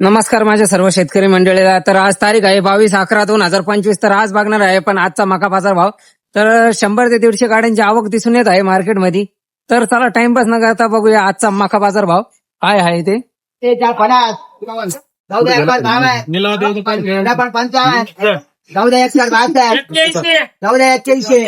नमस्कार माझ्या सर्व शेतकरी मंडळीला. तर आज तारीख आहे बावीस अकरा दोन हजार पंचवीस. तर आज बघणार आहे पण आजचा मका बाजार भाव. तर शंभर ते दीडशे गाड्यांची आवक दिसून येत आहे मार्केटमध्ये. तर चला टाइमपास न करता बघूया आजचा मका बाजार भाव. काय आहे ते? जाऊ द्या एक बावन्न पण पंचावन्न जाऊ द्या एकशे बासष्ट. जाऊ द्या एक्क्याऐंशी.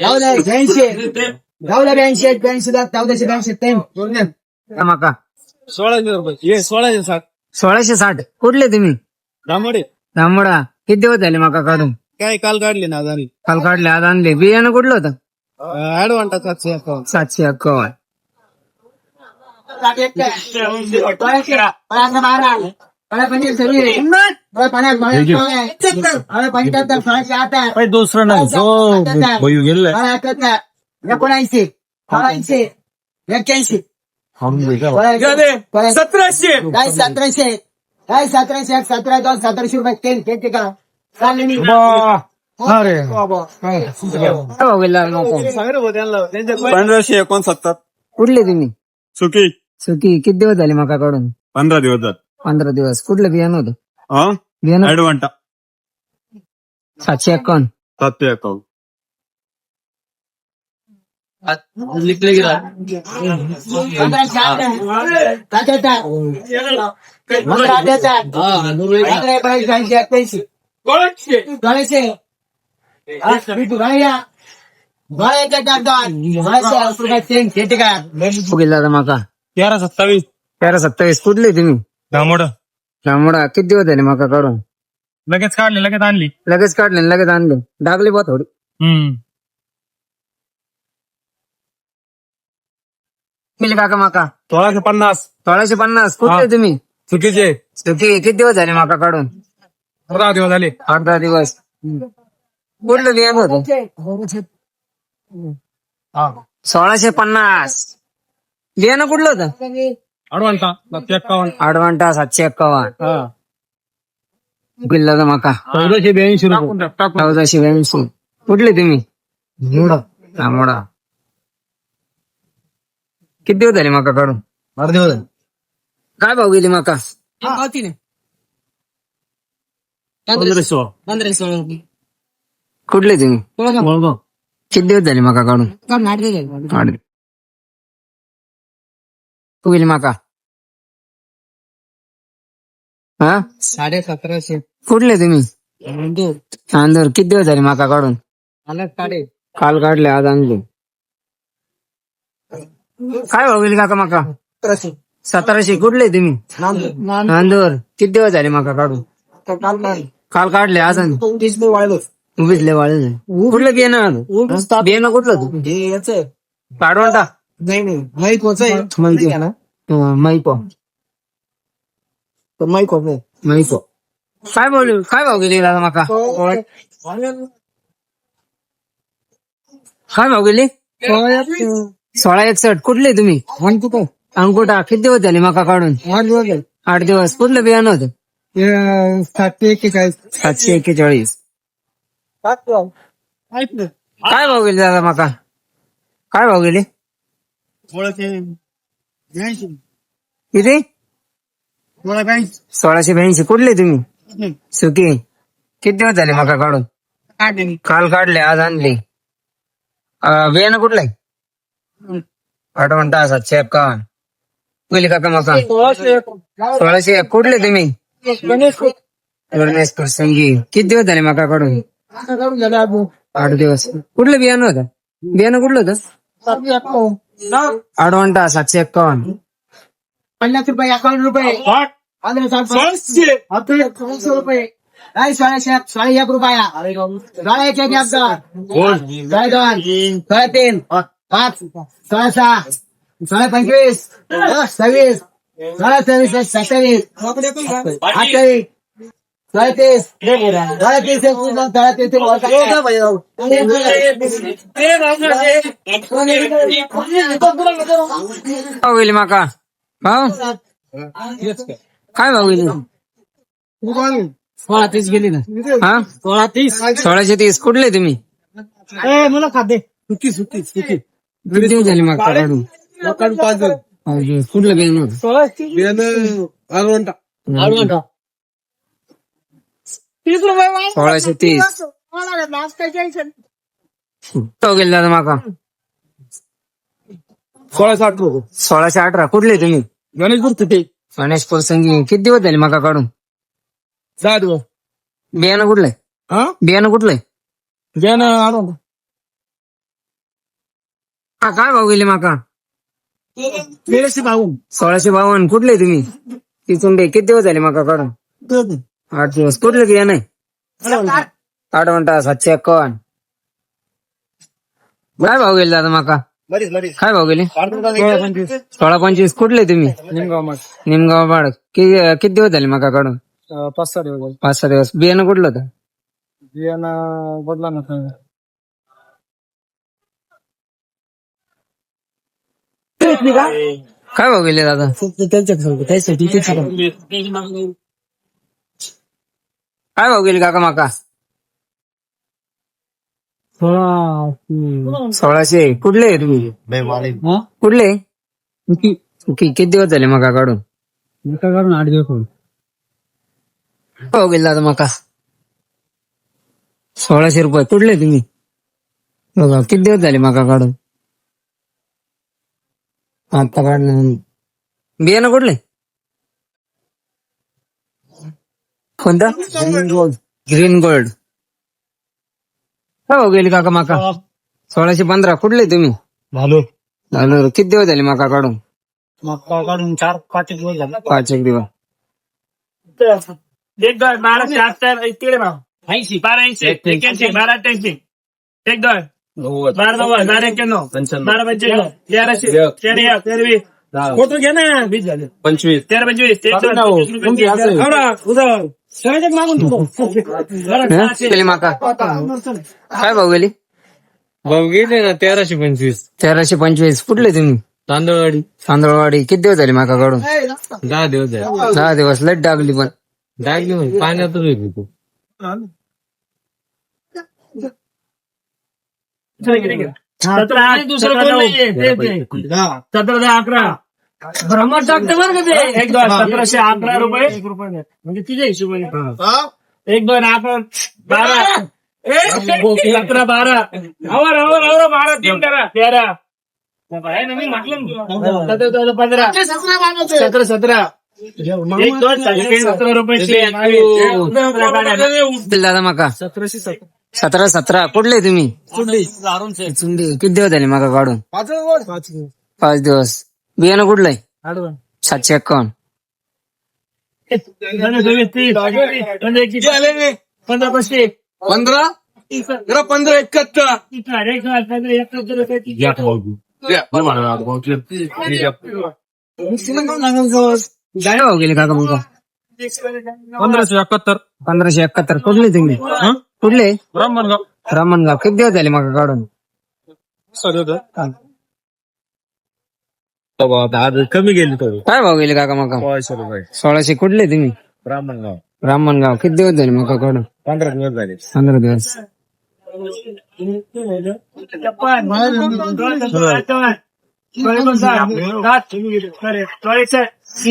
जाऊ द्या ब्याऐंशी. जाऊ द्या ब्याऐंशी ब्याऐंशी चौदाशे ब्याऐंशी तीन. मका सोळाशे रुपये. सोळाशे साठ. सोळाशे साठ. कुठले तुम्ही? दामोडे. तांबडा किती दिवस झाले मका काढून? काय काल काढले ना आजारी काल काढले आज आणले. बियाणं कुठलं होतं? ऍडव्हान्टा सातशे अकाउंट सातशे अक्कावन्न दुसरं नाही. एकोणऐंशी. अठ्याऐंशी एक्क्याऐंशी. सतराशे काय सतराशे काय सतराशे सतरा दोन सतराशे रुपये तेल चालले नाही. अरे? पंधराशे एकोणसत्तर. कुठले तुम्ही? चुकी सुकी. किती दिवस झाले मका काढून पंधरा दिवस पंधरा दिवस. कुठलं बियाणं होतं? हा बियाणं? ऍडव्हान्टा सातशे एकावन्न. सातशे अकाउंट मका तेरा सत्तावीस तेरा सत्तावीस. कुठले तुम्ही? दामोड लांबडा किती दिवस झाले मका काढून? लगेच काढले लगेच आणली. लगेच काढले आणि लगेच आणले. डागले बा थोडी. हम्म. मिली काका मका. सोळाशे पन्नास. सोळाशे पन्नास. कुठले हा. तुम्ही? चुकीचे. सुकी किती दिवस झाले मका काढून? दहा दिवस झाले. आठ दहा दिवस कुठलं बियाणं होतं? सोळाशे पन्नास. बियाणं कुठलं होतं? अडवान्टा सातशे एक्कावन्न आडवांटा सातशे एक्कावन्न किल्ला मका? चौदाशे ब्याऐंशी रुपये. चौदाशे ब्याऐंशी. कुठले तुम्ही? किती दिवस झाले मका काढून? बारा दिवस झाले. काय भाव गेली मका? पंधराशे सोळा. कुठले तुम्ही? वळगाव. किती दिवस झाले मका काढून? आठ दिवस. गेली मका? हा? साडे सतराशे. कुठले तुम्ही? किती दिवस झाले मका काढून? साडे काल काढले आज आणले. काय भाव गेली काका मका? सतराशे. सतराशे. कुठले तुम्ही? नांदूर. किती दिवस झाले मका काढून? काल काढले. आज आणले तीस मी वाढलो उभीचले वाळे कुठलं बियाणं बियाणं कुठलं तू? हे याच. पाडवंटा. नाही माईक होत माहिपो काय बोलू? काय भाव गेली दादा मका? काय? भाव गेली? सोळा एकसठ कुठले तुम्ही? म्हणतो काय अंकुटा किती दिवस झाले मका काढून? आठ दिवस आठ दिवस. कुठलं बियाणं होतं? सातशे एक्केचाळीस. सातशे एक्केचाळीस. काय भाव गेले दादा मका? काय भाव गेले? सोळाशे ब्याऐंशी. किती? सोळाशे ब्याऐंशी. कुठले तुम्ही? सुकी. किती दिवस झाले मका काढून? काल काढले आज आणले. अं, बियाणं कुठलं आहे? आठवणता सातशे एकावन्न गेली काका मका सोळाशे एक. कुठले तुम्ही? गणेशपूर संगी. किती दिवस झाले मका काढून? आठ दिवस. कुठलं बियाणं होतं? बियाणं कुठलं होतं? आडवंटा सातशे एक्कावन्न पन्नास रुपये अकाउंट रुपये. रुपये. सोळाशे सोळा एक रुपया. दोन सोळा तीन पाच सोळा सहा सोळा पंचवीस सव्वीस सोळा सव्वीस सत्तावीस अठ्ठावीस सोळा तीस सोळा तीस सोळा तीस भाव गेली माका. भाव काय भाव गेली? सोळा तीस गेली ना. हा? सोळा तीस. सोळाशे तीस. कुठले तुम्ही? मला खाते सुकी सुकी सुकी. किती दिवस झाले मका काढून? लोकांना पाच पाच दिवस. कुठलं बियाणं होतं सोळाशे तीस. तो गेले दादा माका सोळा साठ रुपये. सोळाशे अठरा कुठले तुम्ही? गणेश गुरु ते गणेश प्रसंगी किती दिवस झाले माका काढून? दहा दिवस. बियाणं कुठलंय हा? बियाणं कुठलंय ना आणून हा, काय भाव गेले माका? तेराशे बावन्न सोळाशे बावन्न. कुठले तुम्ही? तिथून किती दिवस झाले माका काढून? आठ दिवस. कुठले बियाणं आहे? आठवंटा सातशे एक्कावन्न. काय भाव गेले दादा माका? बरीच बरीच काय भाव गेले? सोळा पंचवीस. कुठले तुम्ही? निमगाव बाळ किती किती दिवस झाले माका काढून? अं, पाच सहा दिवस पाच सहा दिवस. बियाणं कुठलं होतं? बियाणं बदला ना सांगा. काय भाव गेले दादा? त्यांच्या त्यासाठी काय भाव गेले काका माका? सोळा सोळाशे. कुठले आहे तुम्ही? हा? कुठले? कि- किती दिवस झाले मका काढून? एका काढून आठ दिवस होईल भाव गेले दादा मका? सोळाशे रुपये. कुठले तुम्ही? बघा किती दिवस झाले मका काढून? आता काढलं. बियाणं कुठले? कोणता? ग्रीन गोल्ड भाव गेले काका माका. सोळाशे पंधरा. कुठले तुम्ही? झालो. झालं. किती दिवस झाले मका काढून? मग काढून चार पाच एक दिवस झाला. पाच एक दिवस. एक दोन बारा तिकडे भाव ऐंशी बारा ऐंशी एक्क्याऐंशी बारा अठ्ठ्याऐंशी. एक दोन. बारा नव्वद. बारा एक्क्याण्णव. बारा पंच्याण्णव. तेराशे तेरा एक, तेरा वीस फोटो घे ना. वीस झाले. पंचवीस. तेरा पंचवीस. एक दोन पंचवीस रुपये. ना, उधार. सगळ्याच्यात मागून तू. बरं, हं? सहाशे. गेली माका. काय भाव गेली? भाऊ गेले ना तेराशे पंचवीस. तेराशे पंचवीस. कुठले तुम्ही? तांदळवाडी. तांदळवाडी. किती दिवस झाले माका काढून दहा दिवस आहे दहा दिवस. लट डागली पण. डागली म्हणजे पाण्यातच होती तू. सतरा आठ दुसरं कोण नाहीये. ते- ते. सतरा दहा अकरा ब्रह्मट टाकते बरं का ते एक दोन सतराशे अकरा रुपये म्हणजे तिच्या हिशोबाने एक दोन अकरा बारा सतरा बारा आवर आवर आवर बारा तीन करा तेरा आहे ना मी म्हटलं ना. सतरा चौदा पंधरा सतरा सतरा एक दोन सतरा रुपये दादा माका सतराशे सतरा सतरा सतरा. कुठले तुम्ही? चुंडी किती दिवस झाले माका काढून? पाच पाच पाच दिवस. बियाणं कुठलंय आडवण सातशे एक्कावन्न. पंधरा पंधरा एकाहत्तर. गेले काका मग. पंधराशे एकाहत्तर पंधराशे एकाहत्तर. कुठले तुम्ही? कुठले? ब्राह्मणगाव. रामनगाव किती दिवस झाले माका काढून? आज कमी गेली तो काय भाव गेले काका माका सोळाशे रुपये. सोळाशे कुठले तुम्ही? ब्राह्मणगाव. ब्राह्मणगाव. किती दिवस झाले मका काढून? पंधरा दिवस झाले. पंधरा दिवस.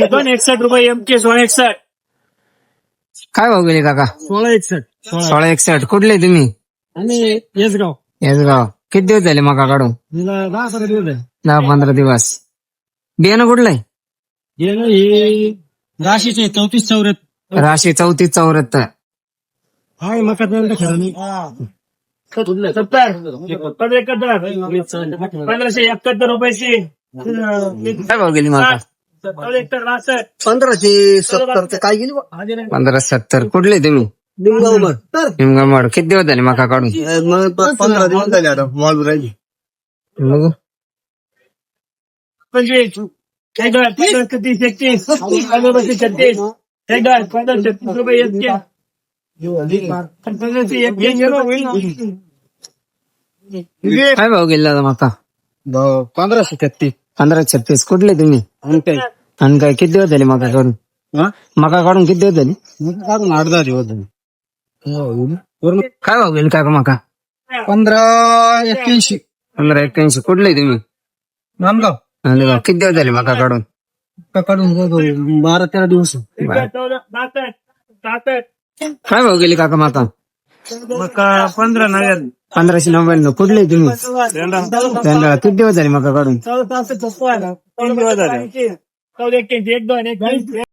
दोन एकसठ रुपये एम के सोळा एकसठ काय भाव गेले काका? सोळा एकसष्ट सोळा एकसठ कुठले तुम्ही? आणि येसगाव. गाव किती दिवस झाले मका काढून? हिला दहा पंधरा दिवस झाले. दहा पंधरा दिवस. बियाणं कुठलंय ना हे राशीचे चौतीस चौऱ्याहत्तर राशी चौतीस चौऱ्याहत्तर हाय मका त्यांना खरं नाही. सत्तर पंधरा एकाहत्तर पंधराशे एकाहत्तर रुपयाची. काय भाव गेली मका? एकाहत्तर बासष्ट. पंधराशे सत्तर काय गेली पंधरा सत्तर. कुठले तुम्ही? निमगामवाड किती दिवस झाले मका काढून पंधरा दिवस झाले आता मॉल राहिली बघू पंचवीस एक दोन पंधरा छत्तीस एकतीस पंधरा पस्तीस छत्तीस एक दोन पंधरा छत्तीस रुपये एकतीस पंधराशे एकतीस काय भाव गेला भाव काका मका पंधरा एक्क्याऐंशी पंधरा एक्क्याऐंशी कुठले तुम्ही नांदगाव नांदगाव किती दिवस झाले मका काढून काढून. बारा तेरा दिवस काय भाऊ गेली काका माका मका पंधरा नव्याण्णव पंधराशे नव्याण्णव कुठले तुम्ही त्यांना किती दिवस झाले मका काढून चौदा तास झाले एक दोन एक